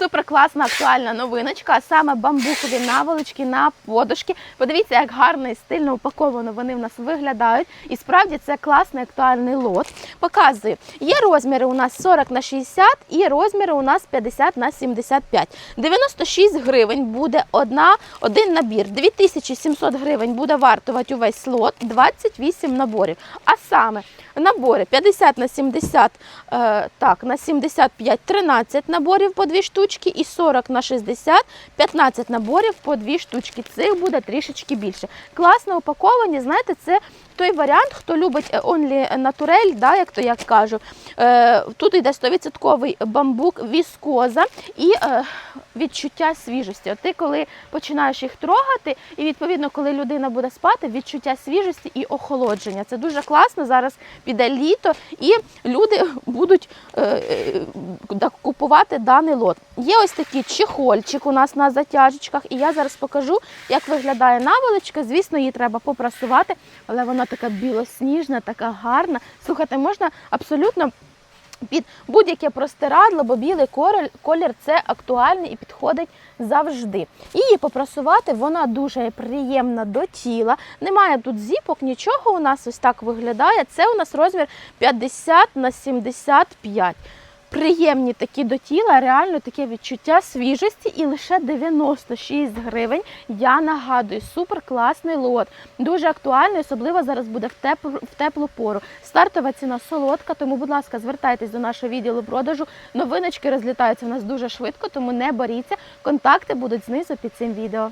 Супер класна актуальна новиночка, а саме бамбукові наволочки на подушки. Подивіться, як гарно і стильно упаковано вони в нас виглядають. І справді це класний актуальний лот. Показую. Є розміри у нас 40 на 60 і розміри у нас 50 на 75. 96 гривень буде одна, один набір. 2700 гривень буде вартувати увесь лот, 28 наборів. А саме набори 50 на 70, е, так, на 75 13 наборів по 2 штучки і 40 на 60 15 наборів по 2 штучки. Цих буде трішечки більше. Класно упаковані, знаєте, це той варіант, хто любить е, only натурель, да, як то я кажу. Е, тут йде 100% бамбук, віскоза і е, відчуття свіжості. От ти коли починаєш їх трогати, і відповідно, коли людина буде спати, відчуття свіжості і охолодження. Це дуже класно. Зараз піде літо, і люди будуть купувати даний лот. Є ось такий чехольчик у нас на затяжечках, і я зараз покажу, як виглядає наволочка. Звісно, її треба попрасувати, але вона така білосніжна, така гарна. Слухайте, можна абсолютно під будь-яке простирадло, бо білий колір це актуальний і підходить завжди. Її попрасувати вона дуже приємна до тіла. Немає тут зіпок, нічого у нас ось так виглядає. Це у нас розмір 50 на 75. Приємні такі до тіла, реально таке відчуття свіжості і лише 96 гривень. Я нагадую, супер класний лот, дуже актуальний, особливо зараз буде в теплу, в теплу пору. Стартова ціна солодка, тому, будь ласка, звертайтесь до нашого відділу продажу. Новиночки розлітаються в нас дуже швидко, тому не боріться. Контакти будуть знизу під цим відео.